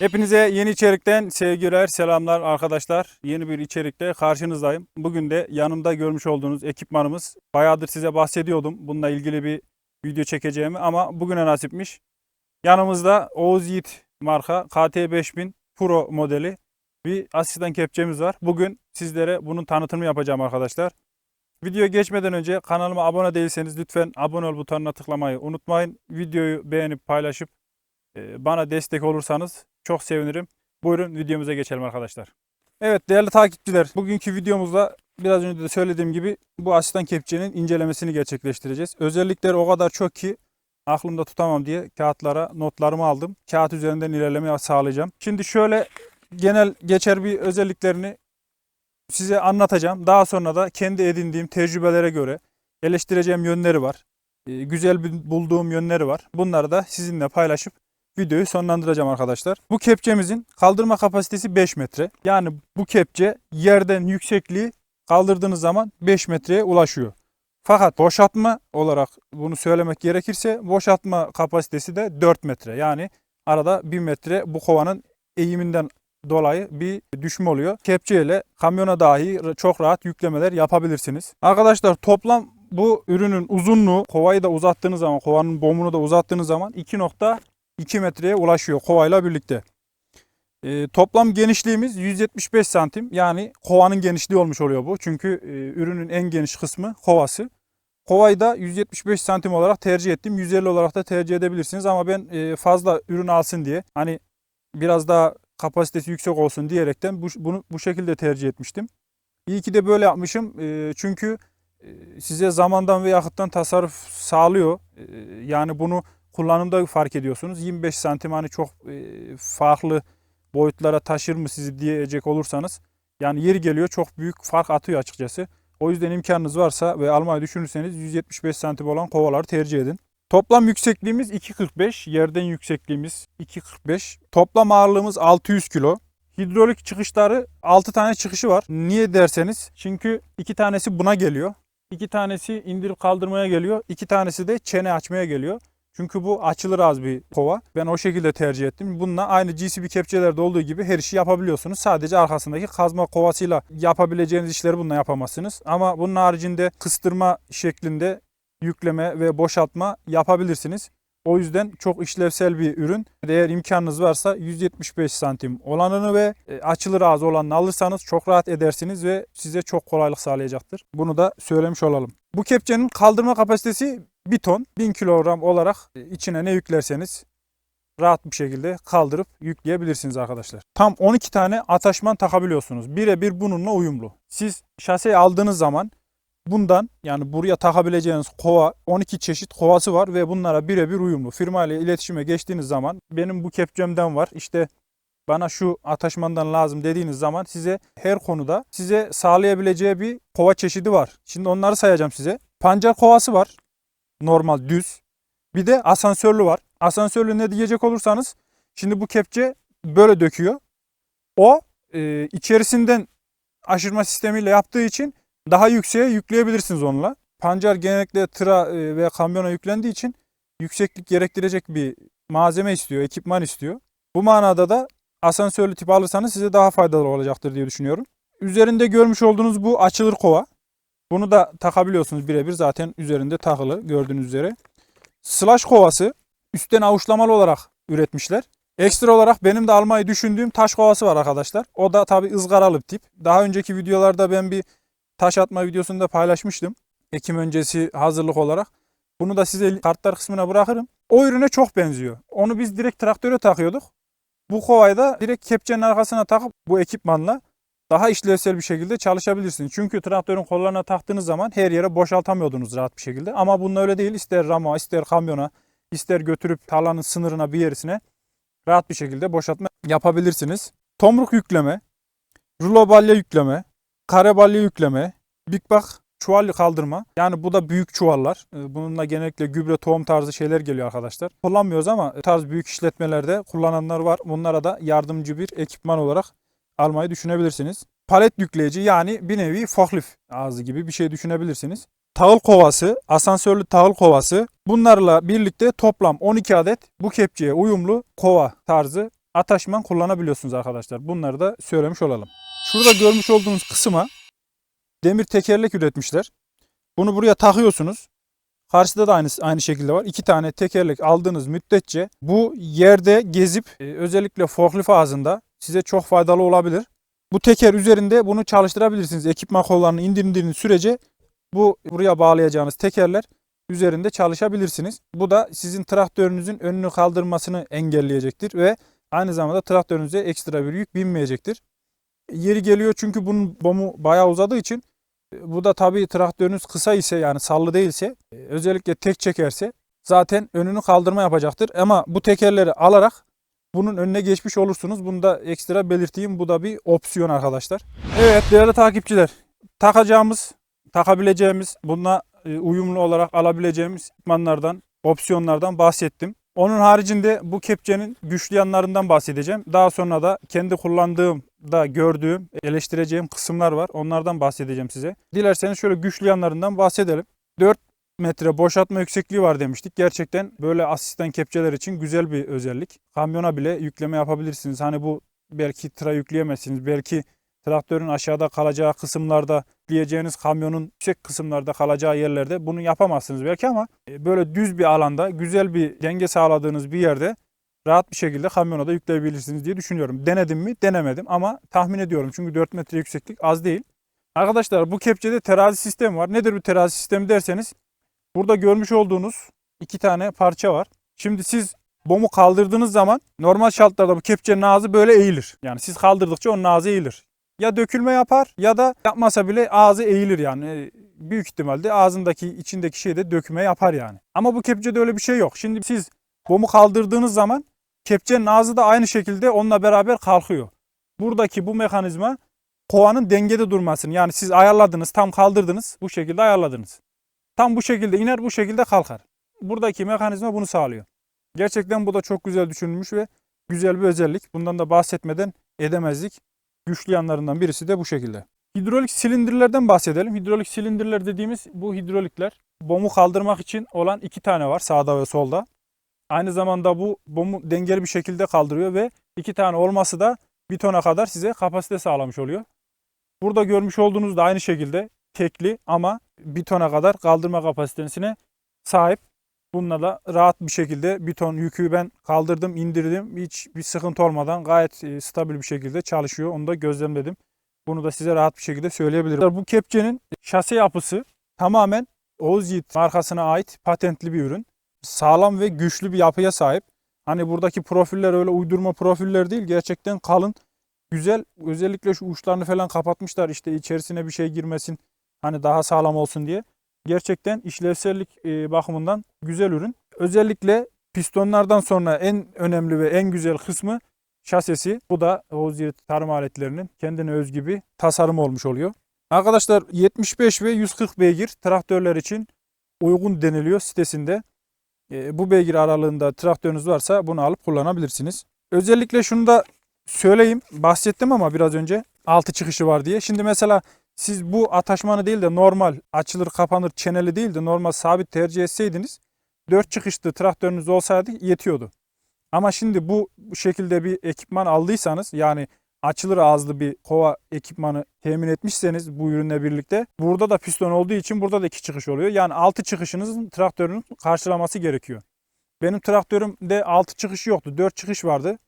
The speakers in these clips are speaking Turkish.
Hepinize yeni içerikten sevgiler, selamlar arkadaşlar. Yeni bir içerikte karşınızdayım. Bugün de yanımda görmüş olduğunuz ekipmanımız. Bayağıdır size bahsediyordum bununla ilgili bir video çekeceğimi ama bugüne nasipmiş. Yanımızda Oğuz Yiğit marka KT5000 Pro modeli bir asistan kepçemiz var. Bugün sizlere bunun tanıtımını yapacağım arkadaşlar. Videoya geçmeden önce kanalıma abone değilseniz lütfen abone ol butonuna tıklamayı unutmayın. Videoyu beğenip paylaşıp e, bana destek olursanız çok sevinirim. Buyurun videomuza geçelim arkadaşlar. Evet değerli takipçiler bugünkü videomuzda biraz önce de söylediğim gibi bu asistan kepçenin incelemesini gerçekleştireceğiz. Özellikleri o kadar çok ki aklımda tutamam diye kağıtlara notlarımı aldım. Kağıt üzerinden ilerleme sağlayacağım. Şimdi şöyle genel geçer bir özelliklerini size anlatacağım. Daha sonra da kendi edindiğim tecrübelere göre eleştireceğim yönleri var. Ee, Güzel bulduğum yönleri var. Bunları da sizinle paylaşıp videoyu sonlandıracağım arkadaşlar. Bu kepçemizin kaldırma kapasitesi 5 metre. Yani bu kepçe yerden yüksekliği kaldırdığınız zaman 5 metreye ulaşıyor. Fakat boşaltma olarak bunu söylemek gerekirse boşaltma kapasitesi de 4 metre. Yani arada 1 metre bu kovanın eğiminden dolayı bir düşme oluyor. Kepçe ile kamyona dahi çok rahat yüklemeler yapabilirsiniz. Arkadaşlar toplam bu ürünün uzunluğu kovayı da uzattığınız zaman kovanın bomunu da uzattığınız zaman 2.2 metreye ulaşıyor kovayla birlikte. Ee, toplam genişliğimiz 175 santim yani kovanın genişliği olmuş oluyor bu. Çünkü e, ürünün en geniş kısmı kovası. Kovayı da 175 santim olarak tercih ettim. 150 olarak da tercih edebilirsiniz ama ben e, fazla ürün alsın diye hani biraz daha kapasitesi yüksek olsun diyerekten bu, bunu bu şekilde tercih etmiştim. İyi ki de böyle yapmışım. E, çünkü e, size zamandan ve yakıttan tasarruf sağlıyor. E, yani bunu kullanımda fark ediyorsunuz. 25 santim hani çok e, farklı boyutlara taşır mı sizi diyecek olursanız yani yeri geliyor çok büyük fark atıyor açıkçası. O yüzden imkanınız varsa ve almayı düşünürseniz 175 santim olan kovaları tercih edin. Toplam yüksekliğimiz 2.45, yerden yüksekliğimiz 2.45. Toplam ağırlığımız 600 kilo. Hidrolik çıkışları 6 tane çıkışı var. Niye derseniz çünkü 2 tanesi buna geliyor. 2 tanesi indirip kaldırmaya geliyor. 2 tanesi de çene açmaya geliyor. Çünkü bu açılır az bir kova. Ben o şekilde tercih ettim. Bununla aynı GCB kepçelerde olduğu gibi her işi yapabiliyorsunuz. Sadece arkasındaki kazma kovasıyla yapabileceğiniz işleri bununla yapamazsınız. Ama bunun haricinde kıstırma şeklinde yükleme ve boşaltma yapabilirsiniz. O yüzden çok işlevsel bir ürün. Eğer imkanınız varsa 175 santim olanını ve e, açılır ağzı olanını alırsanız çok rahat edersiniz ve size çok kolaylık sağlayacaktır. Bunu da söylemiş olalım. Bu kepçenin kaldırma kapasitesi 1 ton 1000 kilogram olarak e, içine ne yüklerseniz rahat bir şekilde kaldırıp yükleyebilirsiniz arkadaşlar. Tam 12 tane ataşman takabiliyorsunuz. Birebir bununla uyumlu. Siz şaseyi aldığınız zaman bundan yani buraya takabileceğiniz kova 12 çeşit kovası var ve bunlara birebir uyumlu. Firma ile iletişime geçtiğiniz zaman benim bu kepçemden var işte bana şu ataşmandan lazım dediğiniz zaman size her konuda size sağlayabileceği bir kova çeşidi var. Şimdi onları sayacağım size. Pancar kovası var. Normal düz. Bir de asansörlü var. Asansörlü ne diyecek olursanız şimdi bu kepçe böyle döküyor. O e, içerisinden aşırma sistemiyle yaptığı için daha yükseğe yükleyebilirsiniz onunla. Pancar genellikle tıra e, ve kamyona yüklendiği için yükseklik gerektirecek bir malzeme istiyor, ekipman istiyor. Bu manada da asansörlü tip alırsanız size daha faydalı olacaktır diye düşünüyorum. Üzerinde görmüş olduğunuz bu açılır kova. Bunu da takabiliyorsunuz birebir zaten üzerinde takılı gördüğünüz üzere. Slash kovası üstten avuçlamalı olarak üretmişler. Ekstra olarak benim de almayı düşündüğüm taş kovası var arkadaşlar. O da tabi ızgaralı tip. Daha önceki videolarda ben bir taş atma videosunu da paylaşmıştım. Ekim öncesi hazırlık olarak. Bunu da size kartlar kısmına bırakırım. O ürüne çok benziyor. Onu biz direkt traktöre takıyorduk. Bu kovayı da direkt kepçenin arkasına takıp bu ekipmanla daha işlevsel bir şekilde çalışabilirsiniz. Çünkü traktörün kollarına taktığınız zaman her yere boşaltamıyordunuz rahat bir şekilde. Ama bunun öyle değil. İster rama, ister kamyona, ister götürüp tarlanın sınırına bir yerisine rahat bir şekilde boşaltma yapabilirsiniz. Tomruk yükleme, rulo balya yükleme, kare balya yükleme, big bag çuval kaldırma. Yani bu da büyük çuvallar. Ee, Bununla genellikle gübre, tohum tarzı şeyler geliyor arkadaşlar. Kullanmıyoruz ama tarz büyük işletmelerde kullananlar var. Bunlara da yardımcı bir ekipman olarak almayı düşünebilirsiniz. Palet yükleyici yani bir nevi forklift ağzı gibi bir şey düşünebilirsiniz. Tahıl kovası, asansörlü tahıl kovası bunlarla birlikte toplam 12 adet bu kepçeye uyumlu kova tarzı ataşman kullanabiliyorsunuz arkadaşlar. Bunları da söylemiş olalım. Şurada görmüş olduğunuz kısma demir tekerlek üretmişler. Bunu buraya takıyorsunuz. Karşıda da aynı aynı şekilde var. İki tane tekerlek aldığınız müddetçe bu yerde gezip e, özellikle forklift ağzında size çok faydalı olabilir. Bu teker üzerinde bunu çalıştırabilirsiniz. Ekipman kollarını indirdiğiniz sürece bu buraya bağlayacağınız tekerler üzerinde çalışabilirsiniz. Bu da sizin traktörünüzün önünü kaldırmasını engelleyecektir ve aynı zamanda traktörünüze ekstra bir yük binmeyecektir. Yeri geliyor çünkü bunun bomu bayağı uzadığı için bu da tabii traktörünüz kısa ise yani sallı değilse e, özellikle tek çekerse zaten önünü kaldırma yapacaktır. Ama bu tekerleri alarak bunun önüne geçmiş olursunuz. Bunu da ekstra belirteyim. Bu da bir opsiyon arkadaşlar. Evet değerli takipçiler. Takacağımız, takabileceğimiz, bununla e, uyumlu olarak alabileceğimiz ekipmanlardan, opsiyonlardan bahsettim. Onun haricinde bu kepçenin güçlü yanlarından bahsedeceğim. Daha sonra da kendi kullandığım da gördüğüm, eleştireceğim kısımlar var. Onlardan bahsedeceğim size. Dilerseniz şöyle güçlü yanlarından bahsedelim. 4 metre boşaltma yüksekliği var demiştik. Gerçekten böyle asistan kepçeler için güzel bir özellik. Kamyona bile yükleme yapabilirsiniz. Hani bu belki tıra yükleyemezsiniz. Belki traktörün aşağıda kalacağı kısımlarda yükleyeceğiniz kamyonun yüksek kısımlarda kalacağı yerlerde bunu yapamazsınız belki ama e, böyle düz bir alanda güzel bir denge sağladığınız bir yerde rahat bir şekilde kamyona da yükleyebilirsiniz diye düşünüyorum. Denedim mi? Denemedim ama tahmin ediyorum. Çünkü 4 metre yükseklik az değil. Arkadaşlar bu kepçede terazi sistemi var. Nedir bu terazi sistemi derseniz burada görmüş olduğunuz iki tane parça var. Şimdi siz bomu kaldırdığınız zaman normal şartlarda bu kepçenin ağzı böyle eğilir. Yani siz kaldırdıkça onun ağzı eğilir. Ya dökülme yapar ya da yapmasa bile ağzı eğilir yani. E, Büyük ihtimalle ağzındaki içindeki şey de döküme yapar yani. Ama bu kepçede öyle bir şey yok. Şimdi siz bomu kaldırdığınız zaman kepçenin ağzı da aynı şekilde onunla beraber kalkıyor. Buradaki bu mekanizma kovanın dengede durmasını yani siz ayarladınız tam kaldırdınız bu şekilde ayarladınız. Tam bu şekilde iner bu şekilde kalkar. Buradaki mekanizma bunu sağlıyor. Gerçekten bu da çok güzel düşünülmüş ve güzel bir özellik. Bundan da bahsetmeden edemezdik. Güçlü yanlarından birisi de bu şekilde. Hidrolik silindirlerden bahsedelim. Hidrolik silindirler dediğimiz bu hidrolikler bomu kaldırmak için olan iki tane var sağda ve solda. Aynı zamanda bu bomu dengeli bir şekilde kaldırıyor ve iki tane olması da bir tona kadar size kapasite sağlamış oluyor. Burada görmüş olduğunuz da aynı şekilde tekli ama bir tona kadar kaldırma kapasitesine sahip. Bununla da rahat bir şekilde bir ton yükü ben kaldırdım, indirdim. Hiç bir sıkıntı olmadan gayet e, stabil bir şekilde çalışıyor. Onu da gözlemledim. Bunu da size rahat bir şekilde söyleyebilirim. Bu kepçenin şase yapısı tamamen Oğuz Yiğit markasına ait patentli bir ürün. Sağlam ve güçlü bir yapıya sahip. Hani buradaki profiller öyle uydurma profiller değil. Gerçekten kalın, güzel. Özellikle şu uçlarını falan kapatmışlar. İşte içerisine bir şey girmesin. Hani daha sağlam olsun diye. Gerçekten işlevsellik e, bakımından güzel ürün. Özellikle pistonlardan sonra en önemli ve en güzel kısmı şasisi. Bu da Oğuz Yiğit tarım aletlerinin kendine özgü bir tasarım olmuş oluyor. Arkadaşlar 75 ve 140 beygir traktörler için uygun deniliyor sitesinde. E, bu beygir aralığında traktörünüz varsa bunu alıp kullanabilirsiniz. Özellikle şunu da söyleyeyim. Bahsettim ama biraz önce altı çıkışı var diye. Şimdi mesela siz bu ataşmanı değil de normal açılır kapanır çeneli değil de normal sabit tercih etseydiniz 4 çıkışlı traktörünüz olsaydı yetiyordu. Ama şimdi bu şekilde bir ekipman aldıysanız yani açılır ağızlı bir kova ekipmanı temin etmişseniz bu ürünle birlikte burada da piston olduğu için burada da iki çıkış oluyor. Yani 6 çıkışınızın traktörün karşılaması gerekiyor. Benim traktörümde 6 çıkış yoktu. 4 çıkış vardı.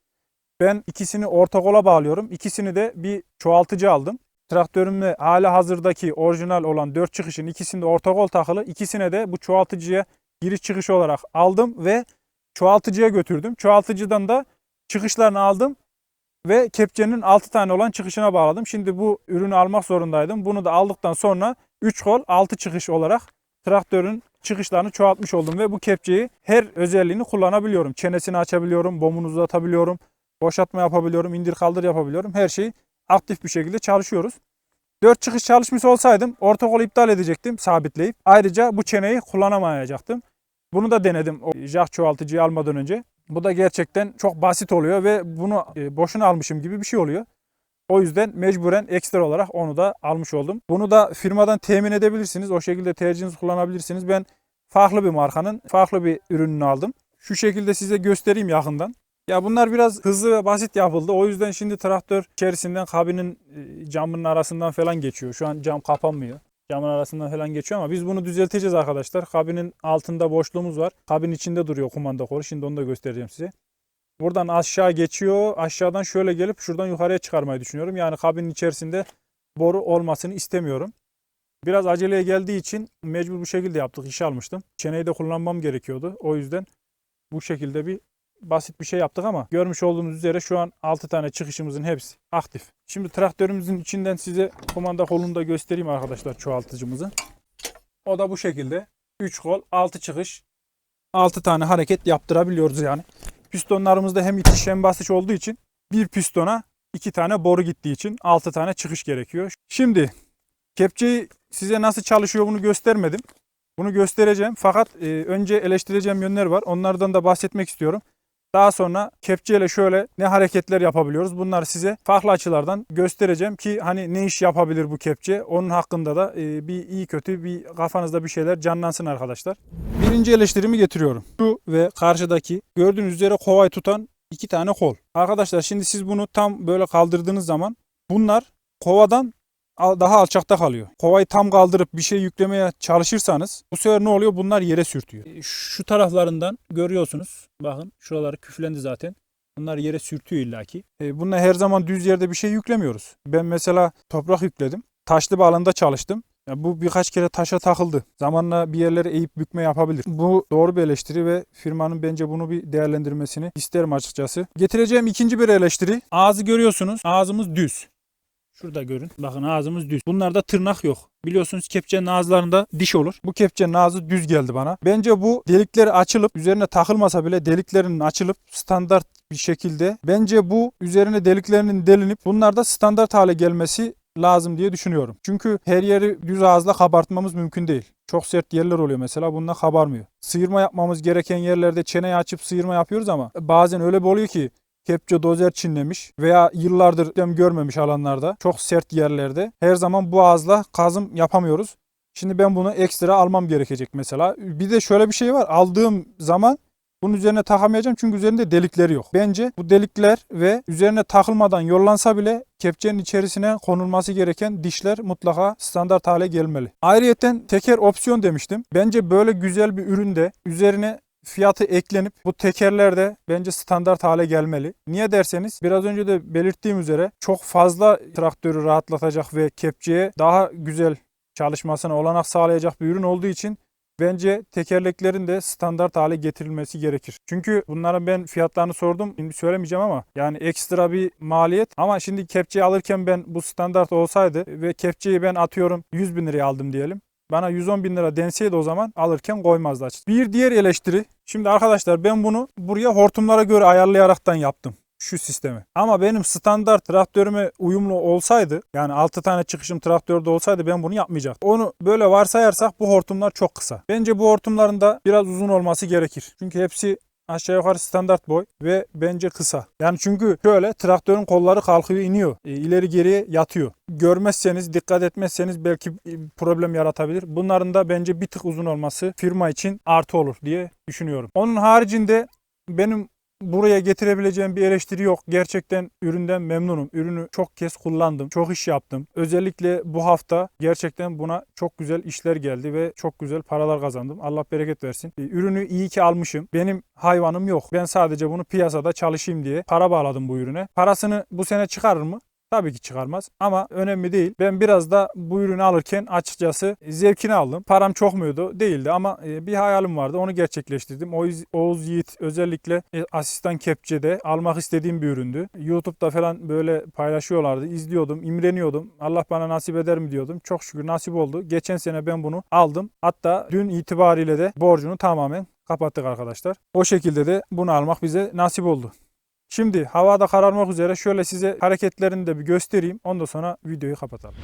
Ben ikisini orta kola bağlıyorum. İkisini de bir çoğaltıcı aldım. Traktörümle hala hazırdaki orijinal olan 4 çıkışın ikisinde orta kol takılı. İkisine de bu çoğaltıcıya giriş çıkış olarak aldım ve çoğaltıcıya götürdüm. Çoğaltıcıdan da çıkışlarını aldım ve kepçenin 6 tane olan çıkışına bağladım. Şimdi bu ürünü almak zorundaydım. Bunu da aldıktan sonra 3 kol 6 çıkış olarak traktörün çıkışlarını çoğaltmış oldum ve bu kepçeyi her özelliğini kullanabiliyorum. Çenesini açabiliyorum, bomunu uzatabiliyorum, boşaltma yapabiliyorum, indir kaldır yapabiliyorum. Her şeyi aktif bir şekilde çalışıyoruz. 4 çıkış çalışmış olsaydım orta kolu iptal edecektim sabitleyip. Ayrıca bu çeneyi kullanamayacaktım. Bunu da denedim o jack çoğaltıcıyı almadan önce. Bu da gerçekten çok basit oluyor ve bunu e, boşuna almışım gibi bir şey oluyor. O yüzden mecburen ekstra olarak onu da almış oldum. Bunu da firmadan temin edebilirsiniz. O şekilde tercihinizi kullanabilirsiniz. Ben farklı bir markanın farklı bir ürününü aldım. Şu şekilde size göstereyim yakından. Ya bunlar biraz hızlı ve basit yapıldı. O yüzden şimdi traktör içerisinden kabinin e, camının arasından falan geçiyor. Şu an cam kapanmıyor. Camın arasından falan geçiyor ama biz bunu düzelteceğiz arkadaşlar. Kabinin altında boşluğumuz var. Kabin içinde duruyor kumanda kolu. Şimdi onu da göstereceğim size. Buradan aşağı geçiyor. Aşağıdan şöyle gelip şuradan yukarıya çıkarmayı düşünüyorum. Yani kabinin içerisinde boru olmasını istemiyorum. Biraz aceleye geldiği için mecbur bu şekilde yaptık. İşe almıştım. Çeneyi de kullanmam gerekiyordu. O yüzden bu şekilde bir basit bir şey yaptık ama görmüş olduğunuz üzere şu an 6 tane çıkışımızın hepsi aktif. Şimdi traktörümüzün içinden size kumanda kolunu da göstereyim arkadaşlar çoğaltıcımızı. O da bu şekilde. 3 kol 6 çıkış 6 tane hareket yaptırabiliyoruz yani. Pistonlarımızda hem itiş hem basış olduğu için bir pistona 2 tane boru gittiği için 6 tane çıkış gerekiyor. Şimdi kepçeyi size nasıl çalışıyor bunu göstermedim. Bunu göstereceğim fakat e, önce eleştireceğim yönler var. Onlardan da bahsetmek istiyorum. Daha sonra kepçeyle şöyle ne hareketler yapabiliyoruz bunları size farklı açılardan göstereceğim ki hani ne iş yapabilir bu kepçe onun hakkında da e, bir iyi kötü bir kafanızda bir şeyler canlansın arkadaşlar. Birinci eleştirimi getiriyorum. Şu ve karşıdaki gördüğünüz üzere kovayı tutan iki tane kol. Arkadaşlar şimdi siz bunu tam böyle kaldırdığınız zaman bunlar kovadan daha alçakta kalıyor. Kovayı tam kaldırıp bir şey yüklemeye çalışırsanız bu sefer ne oluyor? Bunlar yere sürtüyor. E, Şu taraflarından görüyorsunuz. Bakın şuraları küflendi zaten. Bunlar yere sürtüyor illaki. E, bununla her zaman düz yerde bir şey yüklemiyoruz. Ben mesela toprak yükledim. Taşlı bir alanda çalıştım. Ya bu birkaç kere taşa takıldı. Zamanla bir yerlere eğip bükme yapabilir. Bu doğru bir eleştiri ve firmanın bence bunu bir değerlendirmesini isterim açıkçası. Getireceğim ikinci bir eleştiri. Ağzı görüyorsunuz. Ağzımız düz. Şurada görün. Bakın ağzımız düz. Bunlarda tırnak yok. Biliyorsunuz kepçenin ağızlarında diş olur. Bu kepçenin ağzı düz geldi bana. Bence bu delikleri açılıp üzerine takılmasa bile deliklerinin açılıp standart bir şekilde bence bu üzerine deliklerinin delinip bunlarda standart hale gelmesi lazım diye düşünüyorum. Çünkü her yeri düz ağızla kabartmamız mümkün değil. Çok sert yerler oluyor mesela bununla kabarmıyor. Sıyırma yapmamız gereken yerlerde çeneyi açıp sıyırma yapıyoruz ama bazen öyle bir oluyor ki kepçe dozer çinlemiş veya yıllardır işlem görmemiş alanlarda çok sert yerlerde her zaman bu ağızla kazım yapamıyoruz. Şimdi ben bunu ekstra almam gerekecek mesela. Bir de şöyle bir şey var. Aldığım zaman bunun üzerine takamayacağım çünkü üzerinde delikleri yok. Bence bu delikler ve üzerine takılmadan yollansa bile kepçenin içerisine konulması gereken dişler mutlaka standart hale gelmeli. Ayrıyeten teker opsiyon demiştim. Bence böyle güzel bir üründe üzerine fiyatı eklenip bu tekerler de bence standart hale gelmeli. Niye derseniz biraz önce de belirttiğim üzere çok fazla traktörü rahatlatacak ve kepçeye daha güzel çalışmasına olanak sağlayacak bir ürün olduğu için bence tekerleklerin de standart hale getirilmesi gerekir. Çünkü bunların ben fiyatlarını sordum. Şimdi söylemeyeceğim ama yani ekstra bir maliyet. Ama şimdi kepçeyi alırken ben bu standart olsaydı ve kepçeyi ben atıyorum 100 bin liraya aldım diyelim. Bana 110 bin lira denseydi o zaman alırken koymazdı açıkçası. Bir diğer eleştiri. Şimdi arkadaşlar ben bunu buraya hortumlara göre ayarlayaraktan yaptım şu sistemi. Ama benim standart traktörüme uyumlu olsaydı yani 6 tane çıkışım traktörde olsaydı ben bunu yapmayacaktım. Onu böyle varsayarsak bu hortumlar çok kısa. Bence bu hortumların da biraz uzun olması gerekir. Çünkü hepsi aşağı yukarı standart boy ve bence kısa. Yani çünkü şöyle traktörün kolları kalkıyor iniyor. E, ileri geriye yatıyor. Görmezseniz dikkat etmezseniz belki e, problem yaratabilir. Bunların da bence bir tık uzun olması firma için artı olur diye düşünüyorum. Onun haricinde benim buraya getirebileceğim bir eleştiri yok. Gerçekten üründen memnunum. Ürünü çok kez kullandım. Çok iş yaptım. Özellikle bu hafta gerçekten buna çok güzel işler geldi ve çok güzel paralar kazandım. Allah bereket versin. E, Ürünü iyi ki almışım. Benim hayvanım yok. Ben sadece bunu piyasada çalışayım diye para bağladım bu ürüne. Parasını bu sene çıkarır mı? Tabii ki çıkarmaz ama önemli değil. Ben biraz da bu ürünü alırken açıkçası zevkini aldım. Param çok muydu? Değildi ama e, bir hayalim vardı. Onu gerçekleştirdim. Oğuz, Yiğit özellikle e, asistan kepçede almak istediğim bir üründü. YouTube'da falan böyle paylaşıyorlardı. İzliyordum, imreniyordum. Allah bana nasip eder mi diyordum. Çok şükür nasip oldu. Geçen sene ben bunu aldım. Hatta dün itibariyle de borcunu tamamen kapattık arkadaşlar. O şekilde de bunu almak bize nasip oldu. Şimdi havada kararmak üzere şöyle size hareketlerini de bir göstereyim. Ondan sonra videoyu kapatalım.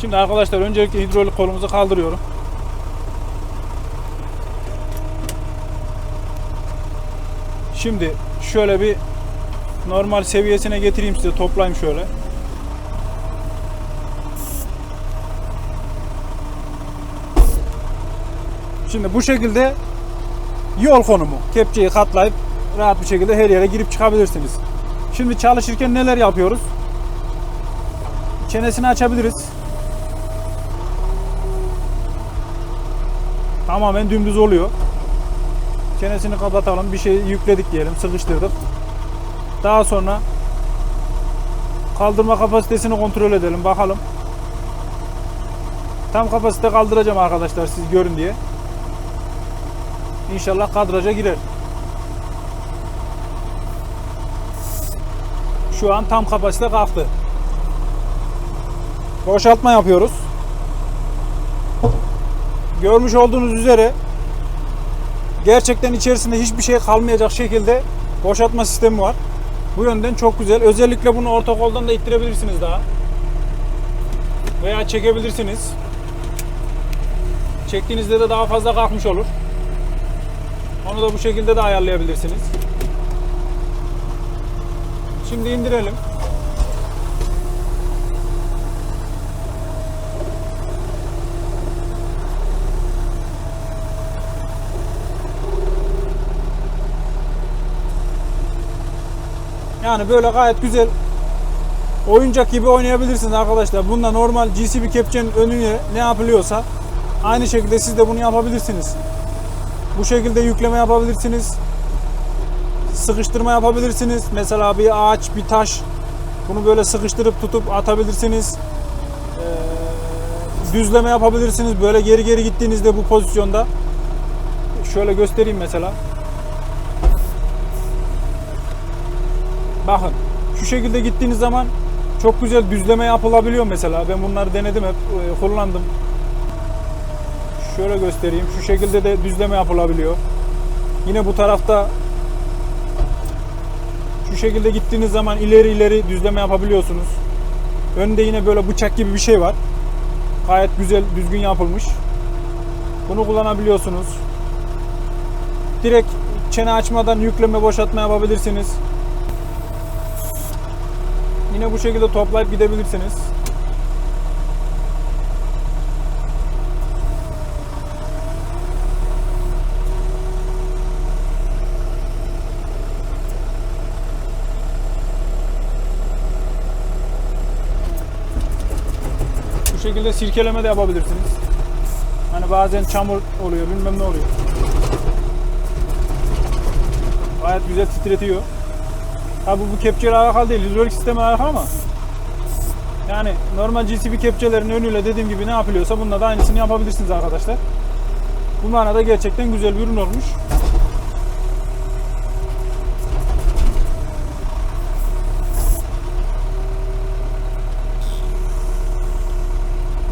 Şimdi arkadaşlar öncelikle hidrolik kolumuzu kaldırıyorum. Şimdi şöyle bir normal seviyesine getireyim size toplayayım şöyle. Şimdi bu şekilde yol konumu. Kepçeyi katlayıp rahat bir şekilde her yere girip çıkabilirsiniz. Şimdi çalışırken neler yapıyoruz? Çenesini açabiliriz. Tamamen dümdüz oluyor. Çenesini kapatalım. Bir şey yükledik diyelim. Sıkıştırdık. Daha sonra kaldırma kapasitesini kontrol edelim. Bakalım. Tam kapasite kaldıracağım arkadaşlar siz görün diye. İnşallah kadraja girer. Şu an tam kapasite kalktı. Boşaltma yapıyoruz. Görmüş olduğunuz üzere gerçekten içerisinde hiçbir şey kalmayacak şekilde boşaltma sistemi var. Bu yönden çok güzel. Özellikle bunu orta koldan da ittirebilirsiniz daha. Veya çekebilirsiniz. Çektiğinizde de daha fazla kalkmış olur. Onu da bu şekilde de ayarlayabilirsiniz. Şimdi indirelim. Yani böyle gayet güzel oyuncak gibi oynayabilirsiniz arkadaşlar. Bunda normal GCB kepçenin önüne ne yapılıyorsa aynı şekilde siz de bunu yapabilirsiniz. Bu şekilde yükleme yapabilirsiniz. Sıkıştırma yapabilirsiniz. Mesela bir ağaç, bir taş bunu böyle sıkıştırıp tutup atabilirsiniz. Ee, düzleme yapabilirsiniz. Böyle geri geri gittiğinizde bu pozisyonda şöyle göstereyim mesela. Bakın şu şekilde gittiğiniz zaman çok güzel düzleme yapılabiliyor mesela. Ben bunları denedim hep e, kullandım. Şöyle göstereyim. Şu şekilde de düzleme yapılabiliyor. Yine bu tarafta şu şekilde gittiğiniz zaman ileri ileri düzleme yapabiliyorsunuz. Önde yine böyle bıçak gibi bir şey var. Gayet güzel, düzgün yapılmış. Bunu kullanabiliyorsunuz. Direkt çene açmadan yükleme boşaltma yapabilirsiniz. Yine bu şekilde toplayıp gidebilirsiniz. Şekilde sirkeleme de yapabilirsiniz. Hani bazen çamur oluyor, bilmem ne oluyor. Gayet güzel titretiyor. Tabi bu kepçeyle alakalı değil, hidrolik sisteme alakalı ama yani normal GCB kepçelerin önüyle dediğim gibi ne yapılıyorsa bununla da aynısını yapabilirsiniz arkadaşlar. Bu manada gerçekten güzel bir ürün olmuş.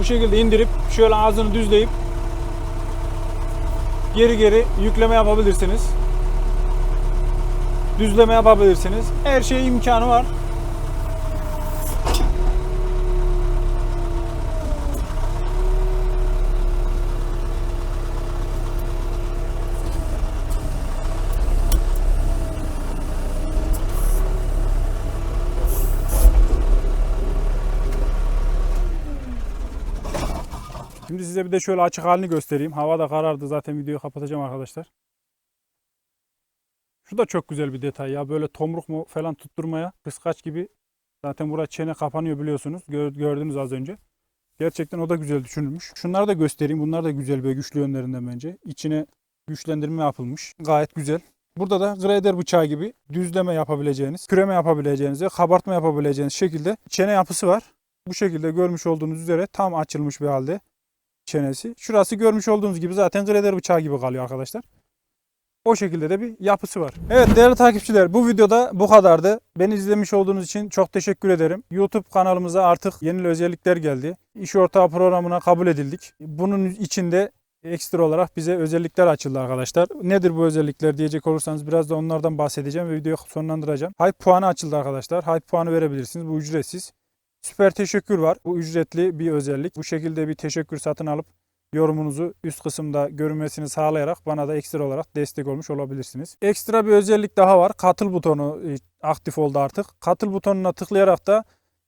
Bu şekilde indirip şöyle ağzını düzleyip geri geri yükleme yapabilirsiniz düzleme yapabilirsiniz. Her şey imkanı var. Şimdi size bir de şöyle açık halini göstereyim. Hava da karardı. Zaten videoyu kapatacağım arkadaşlar. Şu da çok güzel bir detay ya. Böyle tomruk mu falan tutturmaya kıskaç gibi. Zaten burası çene kapanıyor biliyorsunuz. Gör- Gördünüz az önce. Gerçekten o da güzel düşünülmüş. Şunları da göstereyim. Bunlar da güzel ve güçlü yönlerinden bence. İçine güçlendirme yapılmış. Gayet güzel. Burada da grader bıçağı gibi düzleme yapabileceğiniz, küreme yapabileceğiniz ve kabartma yapabileceğiniz şekilde çene yapısı var. Bu şekilde görmüş olduğunuz üzere tam açılmış bir halde çenesi. Şurası görmüş olduğunuz gibi zaten grader bıçağı gibi kalıyor arkadaşlar. O şekilde de bir yapısı var. Evet değerli takipçiler bu videoda bu kadardı. Beni izlemiş olduğunuz için çok teşekkür ederim. YouTube kanalımıza artık yeni özellikler geldi. İş ortağı programına kabul edildik. Bunun içinde ekstra olarak bize özellikler açıldı arkadaşlar. Nedir bu özellikler diyecek olursanız biraz da onlardan bahsedeceğim ve videoyu sonlandıracağım. Hype puanı açıldı arkadaşlar. Hype puanı verebilirsiniz. Bu ücretsiz. Süper teşekkür var. Bu ücretli bir özellik. Bu şekilde bir teşekkür satın alıp yorumunuzu üst kısımda görünmesini sağlayarak bana da ekstra olarak destek olmuş olabilirsiniz. Ekstra bir özellik daha var. Katıl butonu e, aktif oldu artık. Katıl butonuna tıklayarak da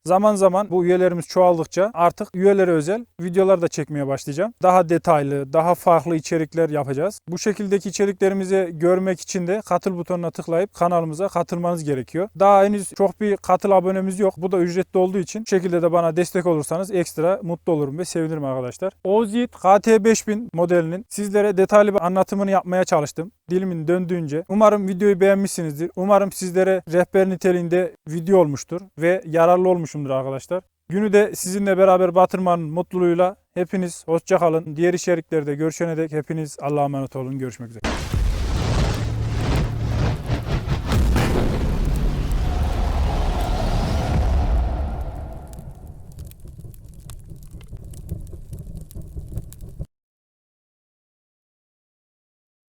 Zaman zaman bu üyelerimiz çoğaldıkça artık üyelere özel videolar da çekmeye başlayacağım. Daha detaylı, daha farklı içerikler yapacağız. Bu şekildeki içeriklerimizi görmek için de katıl butonuna tıklayıp kanalımıza katılmanız gerekiyor. Daha henüz çok bir katıl abonemiz yok. Bu da ücretli olduğu için bu şekilde de bana destek olursanız ekstra mutlu olurum ve sevinirim arkadaşlar. Oğuz Yiğit KT5000 modelinin sizlere detaylı bir anlatımını yapmaya çalıştım. Dilimin döndüğünce. Umarım videoyu beğenmişsinizdir. Umarım sizlere rehber niteliğinde video olmuştur ve yararlı olmuşumdur arkadaşlar. Günü de sizinle beraber batırmanın mutluluğuyla hepiniz hoşça kalın. Diğer içeriklerde görüşene dek hepiniz Allah'a emanet olun. Görüşmek üzere.